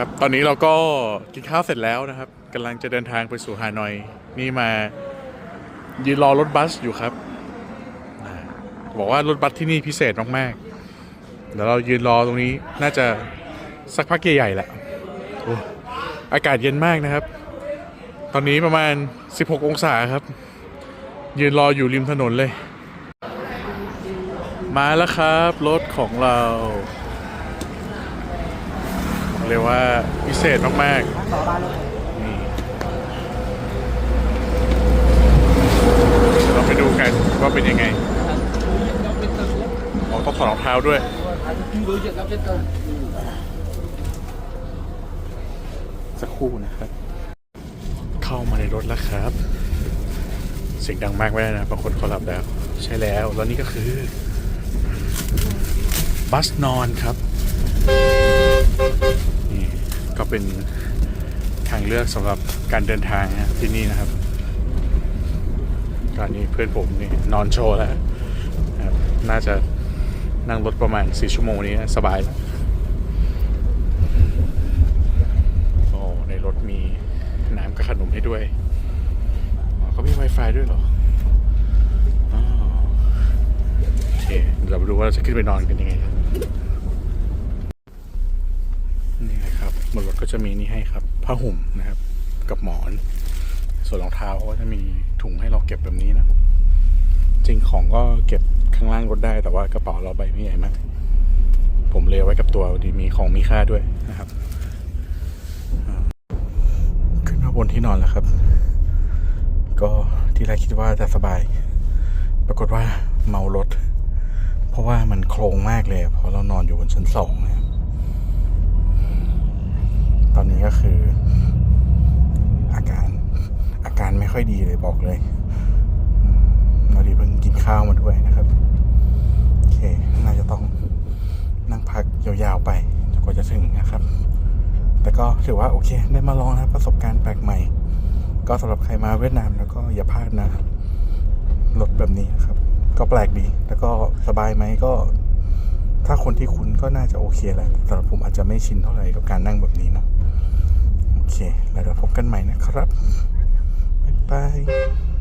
ครับ ตอนนี้เราก็กินข้าวเสร็จแล้วนะครับกำลังจะเดินทางไปสู่ฮานอย นี่มายืนรอรถบัสอยู่ครับ บอกว่ารถบัสที่นี่พิเศษมากๆเดี๋ยวเรายืนรอตรงนี้น่าจะสักพักใหญ่ๆแหละอากาศเย็นมากนะครับ ตอนนี้ประมาณ 16 องศาครับ ยืนรออยู่ริมถนนเลย มาแล้วครับ รถของเรา เรียกว่าพิเศษมากๆนี่เราไปดูกันว่าเป็นยังไงอ๋อต้องถอดรองเท้าด้วย สักครู่นะครับ เข้ามาในรถแล้วครับ เสียงดังมากไม่ได้นะบางคนเขาหลับแล้ว ใช่แล้ว แล้วนี่ก็คือ บัสนอนครับ เป็นทางเลือกสำหรับการเดินทางที่นี่นะครับตอนนี้เพื่อนผมนี่นอนโชว์แล้วน่าจะนั่งรถประมาณ 4 ชั่วโมงนี้นะสบายแล้วโอ้ในรถมีน้ำกับขนมให้ด้วยเขามี Wi-Fi ด้วยเหรอโอเคเดี๋ยวเราไปดูว่าเราจะขึ้นไปนอนกันยังไงครับ นะครับนรถก็จะมีนี่ให้ครับผ้าห่มนะครับ กับหมอน ส่วนรองเท้าก็จะมีถุงให้เราเก็บแบบนี้นะ จริงของก็เก็บข้างล่างรถได้แต่ว่ากระเป๋าเราใบไม่ใหญ่มาก ผมเลยไว้กับตัวดีมีของมีค่าด้วยนะครับ ขึ้นมาบนที่นอนแล้วครับ ก็ที่แรกคิดว่าจะสบาย ปรากฏว่าเมารถ เพราะว่ามันโครงมากเลย เพราะเรานอนอยู่บนชั้นสองนะครับ ตอ นี้ก็คือ อาการอาการไม่ค่อยดีเลยบอกเลยเราดีเพิ่งกินข้าวมาด้วยนะครับโอเคน่าจะต้องนั่งพักยาวๆไปจนกว่าจะถึงนะครับ แต่ก็ถือว่าโอเค ได้มาลองนะประสบการณ์แปลกใหม่ ก็สำหรับใครมาเวียดนามแล้วก็อย่าพลาดนะรถแบบนี้นะครับ ก็แปลกดี แล้วก็สบายไหมก็ ถ้าคนที่คุ้นก็น่าจะโอเคแหละแต่สำหรับผมอาจจะไม่ชินเท่าไหร่กับการนั่งแบบนี้เนาะโอเค แล้วเดี๋ยวพบกันใหม่นะครับ บ๊ายบาย